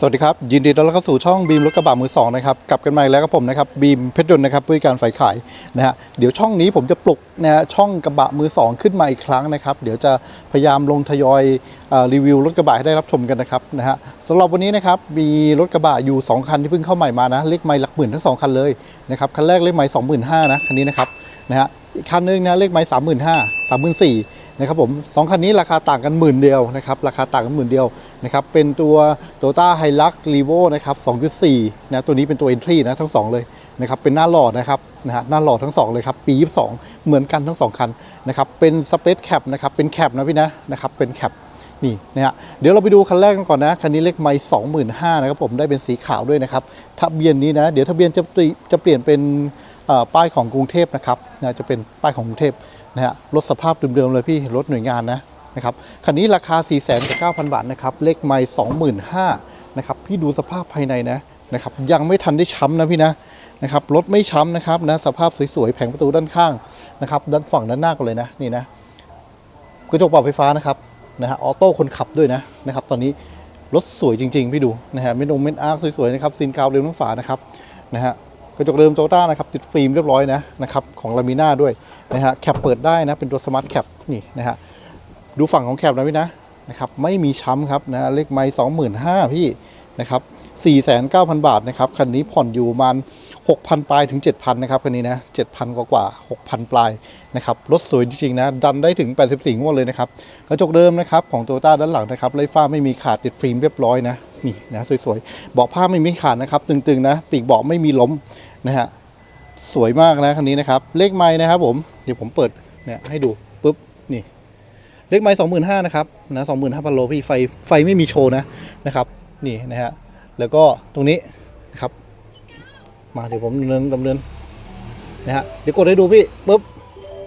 สวัสดีครับ ยินดีต้อนรับเข้าสู่ช่องบีมรถกระบะมือสองนะครับกลับกันม่แล้วกับผมนะครับบีมเพชรยนต์นะครับบริการฝ่ายขายนะฮะเดี๋ยวช่องนี้ผมจะปลุกนะฮะช่องกระบะมือสองขึ้นมาอีกครั้งนะครับ เดี๋ยวจะพยายามลงทยอยรีวิวรถกระบะให้ได้รับชมกันนะครับนะฮะสำหรับวันนี้นะครับมีรถกระบะอยู่ 2 คันที่เพิ่งเข้าใหม่มานะเลขไมล์หลักหมื่นทั้งสองคันเลยนะครับคันแรกเลขไมล์สองหมื่นห้านะคันนี้นะครับนะฮะอีกคันนึงนะเลขไมล์สามหมื่นห้าสามหมื่นสี่ นะครับผมสองคันนี้ราคาต่างกันหมื่นเดียวนะครับราคาต่างกันหมื่นเดียวนะครับเป็นตัว Toyota Hilux Revo นะครับ2.4นะตัวนี้เป็นตัว Entry นะทั้งสองเลยนะครับเป็นหน้าหล่อนะครับนะฮะหน้าหล่อทั้งสองเลยครับปี 22 เหมือนกันทั้งสองคันนะครับเป็น Space Cap นะครับเป็นแคปนะพี่นะนะครับเป็นแคปนี่นะฮะเดี๋ยวเราไปดูคันแรกกันก่อนนะ คันนี้เลขไมล์25,000นะครับผมได้เป็นสีขาวด้วยนะครับทะเบียนนี้นะเดี๋ยวทะเบียนจะจะเปลี่ยนเป็นป้ายของกรุงเทพนะครับนะจะเป็นป้ายของกรุงเทพ นะฮะรถสภาพเดิมๆเลยพี่รถหน่วยงานนะนะครับคันนี้ราคา 4 9 0 0 0 บาทนะครับเลขไม่25,000นะครับพี่ดูสภาพภายในนะนะครับยังไม่ทันได้ช้ำนะพี่นะนะครับรถไม่ช้ำนะครับนะสภาพสวยๆแผงประตูด้านข้างนะครับด้านฝั่งด้านหน้าก็เลยนะนี่นะกระจกปรับไฟฟ้านะครับนะฮะออโต้คนขับด้วยนะนะครับตอนนี้รถสวยจริงๆ พี่ดูนะฮะเม็ดนงเม็ดอาร์คสวยๆนะครับซีนกาวเดิมทั้งฝานะครับนะฮะกระจกเดิมโตต้านะครับติดฟิล์มเรียบร้อยนะนะครับของลามิน่าด้วย นะฮะแคปเปิดได้นะเป็นตัวสมาร์ทแคปนี่นะฮะดูฝั่งของแคปนะพี่นะนะครับไม่มีช้ำครับนะเลขไม้สองหมื่นห้าพี่นะครับสี่แสนเก้าพันบาทนะครับคันนี้ผ่อนอยู่ประมาณหกพันปลายถึงเจ็ดพันนะครับคันนี้นะเจ็ดพันกว่ากว่าหกพันปลายนะครับรถสวยจริงๆนะดันได้ถึง84งวดเลยนะครับกระจกเดิมนะครับของโตโยต้าด้านหลังนะครับไล่ฟ้าไม่มีขาดติดฟิล์มเรียบร้อยนะนี่นะสวยๆเบาะผ้าไม่มีขาดนะครับตึงๆนะปีกเบาะไม่มีล้มนะฮะ สวยมากนะคันนี้นะครับ เลขไม้นะครับผม เดี๋ยวผมเปิดเนี่ยให้ดูปุ๊บนี่ เลขไม้สองหมื่นห้านะครับนะสองหมื่นห้าพันโลพี่ไฟไฟไม่มีโชว์นะนะครับนี่นะฮะแล้วก็ตรงนี้นะครับ มาเดี๋ยวผมดำเนินดำเนินนะฮะเดี๋ยวกดให้ดูพี่ปุ๊บ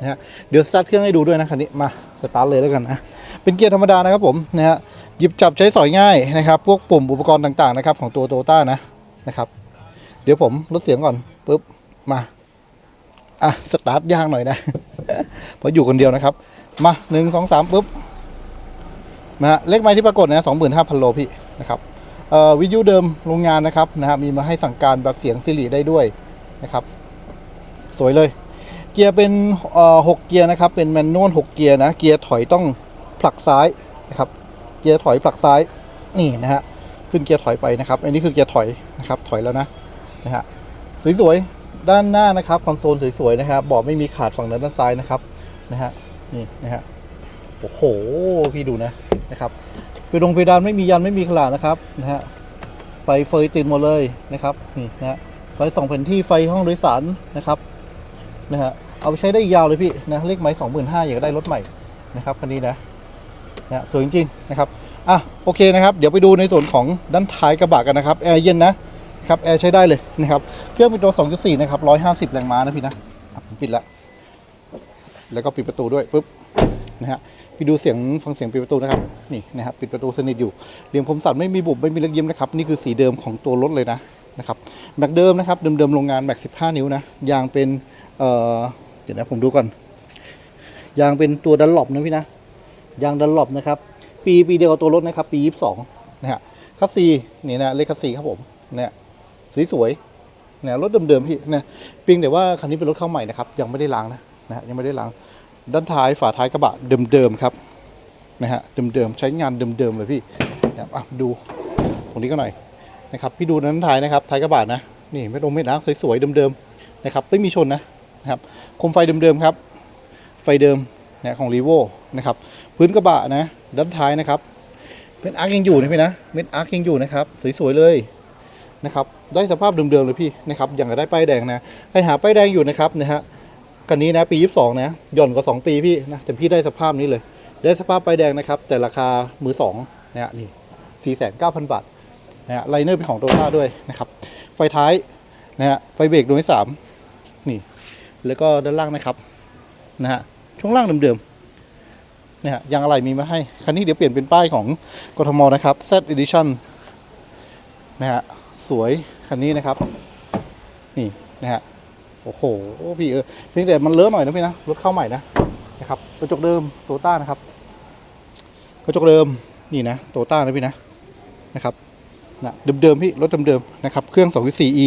นะฮะเดี๋ยวสตาร์ทเครื่องให้ดูด้วยนะคันนี้มาสตาร์ทเลยแล้วกันนะเป็นเกียร์ธรรมดานะครับผมนะฮะหยิบจับใช้สอยง่ายนะครับ พวกปุ่มอุปกรณ์ต่างๆนะครับของตัวโตต้านะนะครับ เดี๋ยวผมลดเสียงก่อนปุ๊บมา อะสตาร์ทยากหน่อยนะเพราะอยู่คนเดียวนะครับ มาหนึ่งสองสามปุ๊บนะฮะเลขไม้ที่ปรากฏนะสองหมื่นห้าพันโลพี่นะครับเอ่อวิทยุเดิมโรงงานนะครับนะฮะมีมาให้สั่งการแบบเสียงซิริได้ด้วยนะครับ สวยเลย เกียร์เป็นเอ่อหกเกียร์นะครับ เป็นแมนนวลหกเกียร์นะ เกียร์ถอยต้องผลักซ้ายนะครับ เกียร์ถอยผลักซ้ายนี่นะฮะขึ้นเกียร์ถอยไปนะครับ อันนี้คือเกียร์ถอยนะครับ ถอยแล้วนะนะฮะสวยๆ ด้านหน้านะครับคอนโซลสวยๆนะครับบาะไม่มีขาดฝั่งด้านซ้ายนะครับนะฮะนี่นะฮะโอ้โหพี่ดูนะนะครับเพดงเพดานไม่มียันไม่มีขลาดนะครับนะฮะไฟเฟยติดหมดเลยนะครับนี่นะฮะไฟส่องแผนที่ไฟห้องโดยสารนะครับนะฮะเอาไปใช้ได้ยาวเลยพี่นะเลขไม้สองหมื่นห้าอยากได้รถใหม่นะครับคันนี้นะนะสวยจริงๆนะครับอะโอเคนะครับ เดี๋ยวไปดูในส่วนของด้านท้ายกระบะกันนะครับแอร์เย็นนะ ครับแอร์ใช้ได้เลยนะครับเครื่องเป็นตัว 2.4 นะครับ 150 แรงม้านะพี่นะผมปิดละแล้วก็ปิดประตูด้วยปุ๊บนะฮะพี่ดูเสียงฟังเสียงปิดประตูนะครับนี่นะครับปิดประตูสนิทอยู่เหลี่ยมคมสันไม่มีบุบไม่มีเล็กยิ้มนะครับนี่คือสีเดิมของตัวรถเลยนะนะครับแม็กเดิมนะครับเดิมๆโรงงานแม็ก 15 นิ้วนะยางเป็นเอ่อเดี๋ยวนะผมดูก่อนยางเป็นตัวดันหลบนะพี่นะยางดันหลบนะครับ ปีปีเดียวกับตัวรถนะครับ ปี 22นะฮะคัสซีนี่นะเลขคัสซีครับผมเนี่ย สวยๆนี่ยรถเดิมๆพี่นี่ยเพียงแต่ว่าคันนี้เป็นรถเข้าใหม่นะครับยังไม่ได้ล้างนะนะฮะยังไม่ได้ล้าง ด้านท้ายฝาท้ายกระบะเดิมๆครับนะฮะเดิมๆใช้งานเดิมๆเลยพี่นะครับอะดูตรงนี้ก็หน่อยนะครับพี่ดูด้านท้ายนะครับท้ายกระบะนะนี่ไม่ตรงไม่นะสวยๆเดิมๆนะครับไม่มีชนนะนะครับโคมไฟเดิมๆครับ ไฟเดิมนะของรีโวนะครับพื้นกระบะนะด้านท้ายนะครับเม็ดอาร์คยังอยู่นะพี่นะเม็ดอาร์คยังอยู่นะครับ สวยๆเลย นะครับได้สภาพเดิมๆเลยพี่นะครับอย่างได้ป้ายแดงนะใครหาป้ายแดงอยู่นะครับนะฮะกันนี้นะปี22นะหย่อนกว่า 2 ปีพี่นะแต่พี่ได้สภาพนี้เลย ได้สภาพป้ายแดงนะครับ แต่ราคามือสองนะฮะนี่49,000 บาทนะฮะไลเนอร์เป็นของโตโยต้าด้วยนะครับไฟท้ายนะฮะไฟเบรกดวงที่สามนี่ แล้วก็ด้านล่างนะครับนะฮะช่วงล่างเดิมๆนะฮะยางอะไรมีมาให้ คันนี้เดี๋ยวเปลี่ยนเป็นป้ายของกทมนะครับ Z Edition นะฮะ สวยคันนี้นะครับ นี่นะฮะโอ้โหพี่เออเพียงแต่มันเลอะหน่อยนะพี่นะรถเข้าใหม่นะนะครับกระจกเดิมโตต้านะครับกระจกเดิมนี่นะโตต้านะพี่นะนะครับนะเดิมๆพี่รถเดิมๆนะครับเครื่อง 2.4e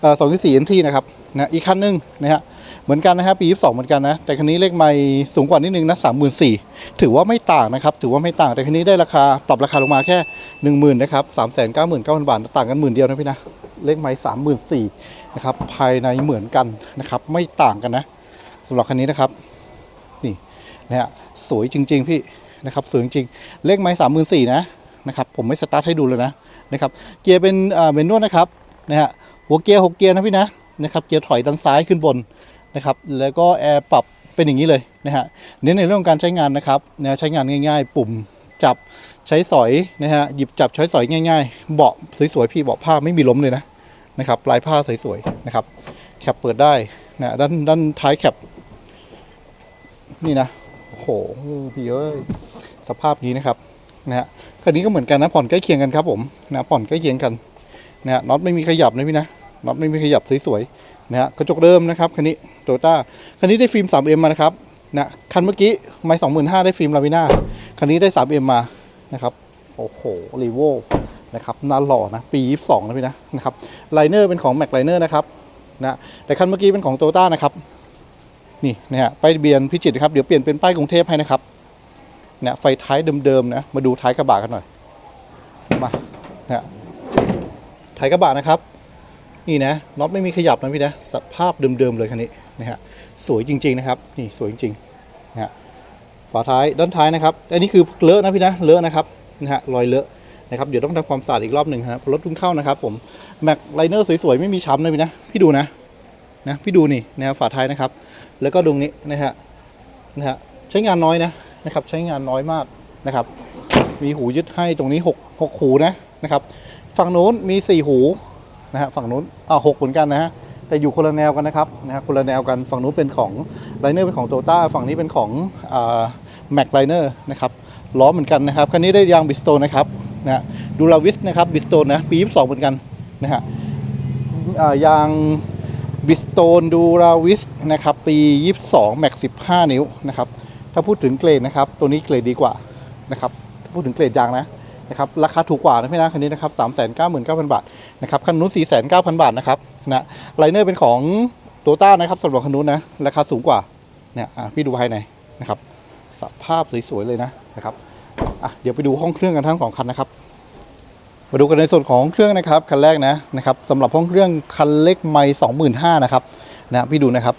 เอ่อ2.4 NT นะครับนะอีกคันหนึงนะฮะ เหมือนกันนะฮะปี 22 เหมือนกันนะ แต่คันนี้เลขไม่สูงกว่านิดนึงนะ34,000ถือว่าไม่ต่างนะครับ ถือว่าไม่ต่างแต่คันนี้ได้ราคาปรับราคาลงมาแค่ 10,000นะครับ399,000 บาท ต่างกันหมื่นเดียวนะพี่นะเลขไม่34,000นะครับภายในเหมือนกันนะครับ ไม่ต่างกันนะสำหรับคันนี้นะครับนี่นะฮะสวยจริง ๆ พี่นะครับสวยจริงๆเลขไม้สามหมื่นสี่นะนะครับผมไม่สตาร์ทให้ดูเลยนะนะครับเกียร์เป็นเอ่อเมนนวลนะครับนะฮะหัวเกียร์หกเกียร์นะพี่นะนะครับเกียร์ถอยด้านซ้ายขึ้นบน นะครับแล้วก็แอร์ปรับเป็นอย่างนี้เลยนะฮะเน้นในเรื่องของการใช้งานนะครับนะใช้งานง่าย ๆ ปุ่มจับใช้สอยนะฮะหยิบจับใช้สอยง่าย ๆ เบาะสวยๆพี่เบาะผ้าไม่มีล้มเลยนะนะครับลายผ้าสวยๆนะครับแคปเปิดได้นะด้านด้านท้ายแคปนี่นะโอ้โหพี่เอ้ยสภาพนี้นะครับนะฮะคันนี้ก็เหมือนกันนะผ่อนใกล้เคียงกันครับผมนะผ่อนใกล้เคียงกันนะฮะน็อตไม่มีขยับนะพี่นะน็อตไม่มีขยับสวยๆ นะฮะกระจกเดิมนะครับคันนี้โตโยต้าคันนี้ได้ฟิล์ม 3M มานะครับนะคันเมื่อกี้ไม่สองหมื่นห้าได้ฟิล์มลาวิน่าคันนี้ได้ 3M มานะครับโอ้โหรีโวนะครับน่าหล่อนะปี 22นะพี่นะนะครับไลเนอร์เป็นของแม็กไลเนอร์นะครับนะแต่คันเมื่อกี้เป็นของโตโยต้านะครับนี่นะฮะป้ายเบียนพิจิตรครับเดี๋ยวเปลี่ยนเป็นป้ายกรุงเทพให้นะครับเนี่ยไฟท้ายเดิมๆนะมาดูท้ายกระบะกันหน่อยมานะฮะท้ายกระบะนะครับ นี่นะน็อตไม่มีขยับนะพี่นะสภาพเดิมๆเลยคันนี้นะฮะสวยจริง ๆนะครับ นี่สวยจริงๆนะฮะฝาท้ายด้านท้ายนะครับอันนี้คือเลอะนะพี่นะเลอะนะครับนะฮะรอยเลอะนะครับเดี๋ยวต้องทำความสะอาดอีกรอบหนึ่งนะครับราะรถเพิ่งเข้านะครับ ผมแม็กไลเนอร์สวยๆไม่มีช้ำนะพี่นะพี่ดูนะนะพี่ดูนี่นะฝาท้ายนะครับ แล้วก็ตรงนี้นะฮะนะฮะใช้งานน้อยนะนะครับ ใช้งานน้อยมากนะครับ มีหูยึดให้ตรงนี้ 6 6 หูนะนะครับ ฝั่งโน้นมี 4 หู นะฮะฝั่งโน้นอ่าหกเหมือนกันนะฮะแต่อยู่คนละแนวกันนะครับนะฮะคนละแนวกันฝั่งนู้นเป็นของไลเนอร์เป็นของโตต้าฝั่งนี้เป็นของแม็กไลเนอร์นะครับล้อเหมือนกันนะครับคันนี้ได้ยางบิสโตนนะครับนะฮะดูลาวิสนะครับบิสโตนนะปี22เหมือนกันนะฮะอ่ายางบิสโตนดูราวิสนะครับปี 22 แม็ก 15 นิ้วนะครับถ้าพูดถึงเกรดนะครับตัวนี้เกรดดีกว่านะครับถ้าพูดถึงเกรดยางนะ นะครับราคาถูกกว่านะพี่นะคันนี้นะครับ399,000บาทนะครับคันนู้น4,900บาทนะครับนะไลเนอร์เป็นของโตต้านะครับสำหรับคันนู้นนะราคาสูงกว่าเนี่ยอะพี่ดูภายในนะครับสภาพสวยๆเลยนะนะครับอะเดี๋ยวไปดูห้องเครื่องกันทั้งสองคันนะครับมาดูกันในส่วนของเครื่องนะครับคันแรกนะนะครับสำหรับห้องเครื่องคันเล็กไม่สองหมื่นห้านะครับนะพี่ดูนะครับ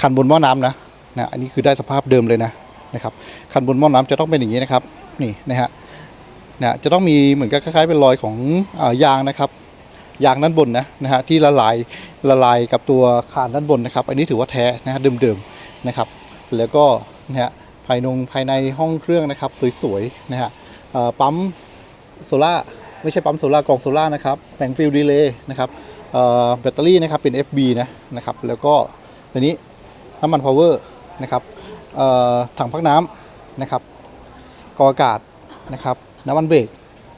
คันบนหม้อน้ำนะนะอันนี้คือได้สภาพเดิมเลยนะนะครับคันบนหม้อน้ำจะต้องเป็นอย่างนี้นะครับนี่นะฮะ นะจะต้องมีเหมือนกับคล้ายๆเป็นรอยของอายางนะครับยางด้านบนนะนะฮะที่ละลายละลายกับตัวคานด้านบนนะครับ อันนี้ถือว่าแท้นะฮะเดิมๆนะครับ แล้วก็นะฮะภายนงภายในห้องเครื่องนะครับ สวยๆนะฮะปั๊มโซล่าไม่ใช่ปั๊มโซล่ากองโซล่านะครับแผงฟิลดีเลย์นะครับแบตเตอรี่นะครับเป็น FB นะนะครับ แล้วก็ตัวนี้น้ำมันพาวเวอร์นะครับถังพักน้ำนะครับกออากาศนะครับ น้ำมันเบรก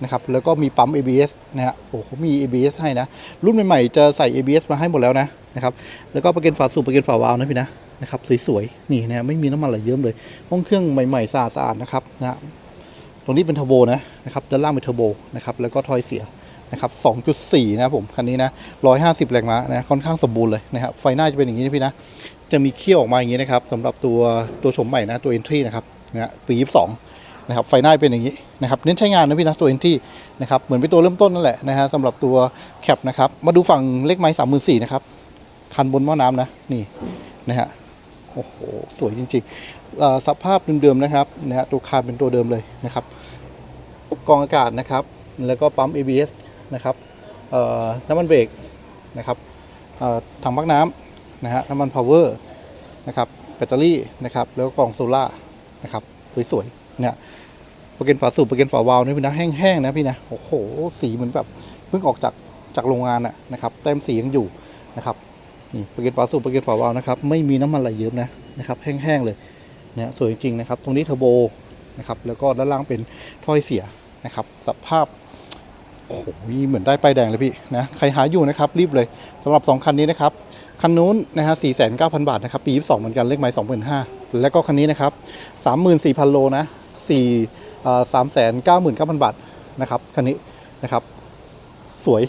นะครับแล้วก็มีปั๊ม ABS นะฮะโอ้โหมี ABS ให้นะ รุ่นใหม่ๆจะใส่ ABS มาให้หมดแล้วนะนะครับแล้วก็ประกันฝาสูบประกันฝาวาล์วนะพี่นะนะครับสวยๆนี่นะไม่มีน้ำมันไหลเยิ้มเลยห้องเครื่องใหม่ๆสะอาดๆนะครับนะตรงนี้เป็นเทอร์โบนะนะครับด้านล่างเป็นเทอร์โบนะครับแล้วก็ทอยเสียนะครับ2.4 นะผมคันนี้นะ 150 แรงม้านะค่อนข้างสมบูรณ์เลยนะครับไฟหน้าจะเป็นอย่างนี้นะพี่นะ จะมีเขี้ยวออกมาอย่างนี้นะครับสำหรับตัวตัวชมใหม่นะตัว Entry นะครับนะฮะปี 22 นะครับไฟหน้าเป็นอย่างนี้นะครับเน้นใช้งานนะพี่นะตัว Entry นะครับเหมือนเป็นตัวเริ่มต้นนั่นแหละนะฮะสำหรับตัวแคปนะครับมาดูฝั่งเลขไม้สามหมื่นสี่นะครับคันบนหม้อน้ำนะนี่นะฮะโอ้โหสวยจริงๆสภาพเดิมๆนะครับนะฮะตัวคานเป็นตัวเดิมเลยนะครับกองอากาศนะครับ แล้วก็ปั๊ม ABS นะครับน้ำมันเบรกนะครับถังพักน้ำนะฮะน้ำมันพาวเวอร์นะครับแบตเตอรี่นะครับแล้วก็กล่องโซล่านะครับสวยๆเนี่ย ปรแกรมฝาสูบปรแกรมฝาวาล์วนี่พี่นะแห้งๆนะพี่นะโอ้โหสีเหมือนแบบเพิ่งออกจากจากโรงงานอะนะครับแต้มสียังอยู่นะครับนี่ปรแกรมฝาสูบปรแกรมฝาวาล์วนะครับไม่มีน้ำมันไหลเยิ้มนะนะครับแห้งๆเลยเนี่ยสวยจริงๆนะครับ ตรงนี้เทอร์โบนะครับแล้วก็ด้านล่างเป็นถ้อยเสียนะครับสภาพโอ้โหเหมือนได้ป้ายแดงเลยพี่นะใครหาอยู่นะครับรีบเลยสำหรับ 2 คันนี้นะครับคันนู้นนะฮะสี่แสนเก้าพันบาทนะครับปี22เหมือนกันเลขไม้สองหมื่นห้าแล้วก็คันนี้นะครับสามหมื่นสี่พันโลนะสี่ สามแสนเก้าหมื่นเก้าพันบาทนะครับคันนี้นะครับสวย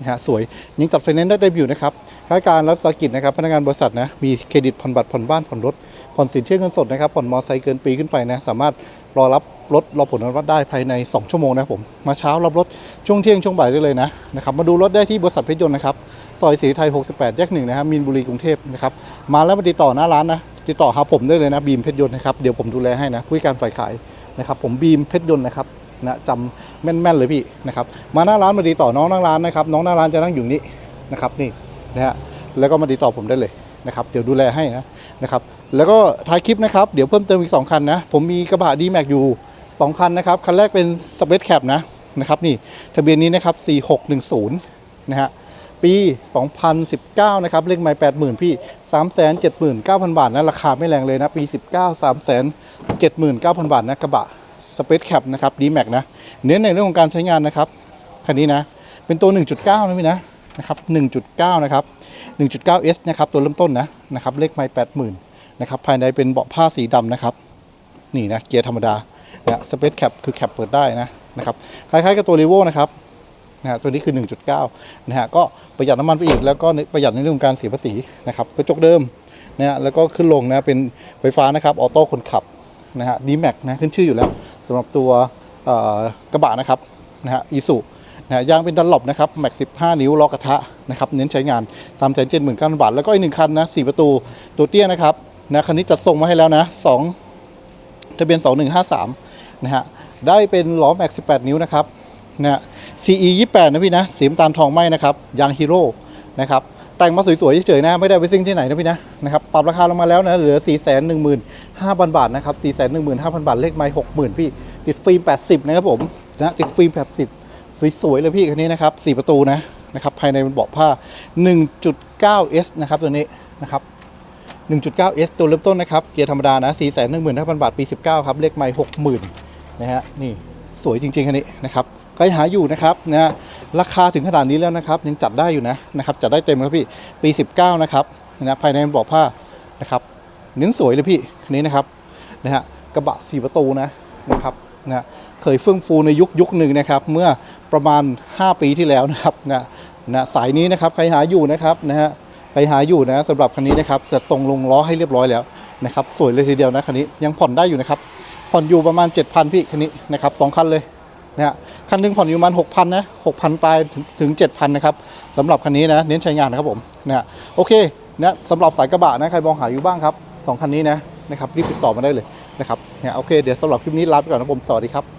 นะฮะสวยยิงตัดไฟแนนซ์ได้เต็มอยู่นะครับข้าการรัฐวิสากิจนะครับพนักงานบริษัทนะมีเครดิตผ่อนบัตรผ่อนบ้านผ่อนรถผ่อนสินเชื่อเงินสดนะครับผ่อนมอไซค์เกินปีขึ้นไปนะสามารถรอรับรถรอผลอนุมัติได้ภายใน 2 ชั่วโมงนะผมมาเช้ารับรถช่วงเที่ยงช่วงบ่ายได้เลยนะนะครับมาดูรถได้ที่บริษัทเพชรยนต์นะครับซอยศรีไทย 68 แยกหนึ่งนะครับมีนบุรีกรุงเทพนะครับมาแล้วมาติดต่อหน้าร้านนะติดต่อหาผมได้เลยนะบีมเพชรยนต์นะครับเดี๋ยวผมดูแลให้นะผู้การฝ่ายขาย นะครับผมบีมเพชรยนต์นะครับนะจำแม่นๆเลยพี่นะครับมาหน้าร้านมาดีต่อน้องหน้าร้านนะครับน้องหน้าร้านจะนั่งอยู่นี่นะครับนี่นะฮะแล้วก็มาดีต่อผมได้เลยนะครับเดี๋ยวดูแลให้นะนะครับแล้วก็ท้ายคลิปนะครับเดี๋ยวเพิ่มเติมอีก 2 คันนะผมมีกระบะดีแม็กอยู่ 2 คันนะครับคันแรกเป็นสเปซแคปนะนะครับนี่ทะเบียนนี้นะครับ 4610 นะฮะปี 2019 นะครับเลขไม้80,000 พี่ 379,000 บาทนะราคาไม่แรงเลยนะ ปี 19 79,000 บาทนะกระบะสเปซแคปนะครับดีแม็กนะ เน้นในเรื่องของการใช้งานนะครับคันนี้นะ เป็นตัว 1.9 นะพี่นะนะครับ 1.9 นะครับ 1.9S นะครับตัวเริ่มต้นนะนะครับเลขไม้80,000นะครับภายในเป็นเบาะผ้าสีดำนะครับ นี่นะเกียร์ธรรมดานะสเปซแคปคือแคปเปิดได้นะนะครับคล้ายๆกับตัวรีโวนะครับนะฮะตัวนี้คือ 1.9 นะฮะก็ประหยัดน้ำมันไปอีกแล้วก็ประหยัดในเรื่องของการเสียภาษีนะครับกระจกเดิมนะฮะแล้วก็ขึ้นลงนะเป็นไฟฟ้านะครับออโต้คนขับ นะฮะดีแม็กนะขึ้นชื่ออยู่แล้วสำหรับตัวกระบะนะครับนะฮะอีสุนะฮะยางเป็นดันหลบนะครับแม็ก15นิ้วล้อกระทะนะครับเน้นใช้งาน3 7 9 0 0 0บาท แล้วก็อีกหนึ่งคันนะ4ประตูตัวเตี้ยนะครับนะคันนี้จัดส่งมาให้แล้วนะ2ทะเบียน2153นะฮะได้เป็นล้อแม็ก18นิ้วนะครับนะฮะ CE 28นะพี่นะสีน้ำตาลทองไหมนะครับยางฮีโร่นะครับ แต่งมาสวยๆเฉยๆนะไม่ได้ไปซิ่งที่ไหนนะพี่นะนะครับปรับราคาลงมาแล้วนะเหลือ 415,000 บาทนะครับ 415,000 บาทเลขไม้60,000 พี่ติดฟิล์ม 80 นะครับผมนะติดฟิล์ม 80 สวยๆเลยพี่คันนี้นะครับ 4 ประตูนะนะครับภายในเป็นเบาะผ้า 1.9S นะครับตัวนี้นะครับ 1.9S ตัวเริ่มต้นนะครับ เกียร์ธรรมดานะ 415,000 บาทปี 19 ครับเลขไมล์60,000 นะฮะนี่สวยจริงๆคันนี้นะครับ ใครหาอยู่นะครับนะฮะราคาถึงขนาดนี้แล้วนะครับ ยังจัดได้อยู่นะนะครับจัดได้เต็มครับพี่ปี 19 นะครับนะภายในบอกผ้านะครับเน้นสวยเลยพี่คันนี้นะครับนะฮะกระบะ4ประตูนะนะครับนะเคยเฟื่องฟูในยุคยุคหนึ่งนะครับ เมื่อประมาณ 5 ปีที่แล้วนะครับนะนะสายนี้นะครับใครหาอยู่นะครับนะฮะใครหาอยู่นะสำหรับคันนี้นะครับจัดทรงลงล้อให้เรียบร้อยแล้วนะครับ สวยเลยทีเดียวนะคันนี้ยังผ่อนได้อยู่นะครับผ่อนอยู่ประมาณ 7,000พี่คันนี้นะครับสองคันเลย นี่ยคันหนึงผ่อนอยู่ประมาณ6,000นะ6,000ปลายถึงถึง7,000นะครับสำหรับคันนี้นะเน้นใช้งานนะครับผมเนี่ยโอเคเนี่ยสำหรับสายกระบะนะใครมองหาอยู่บ้างครับสองคันนี้นะนะครับรีบติดต่อมาได้เลยนะครับเนี่ยโอเคเดี๋ยวสำหรับคลิปนี้ลาไปก่อนนะผมสวัสดีครับ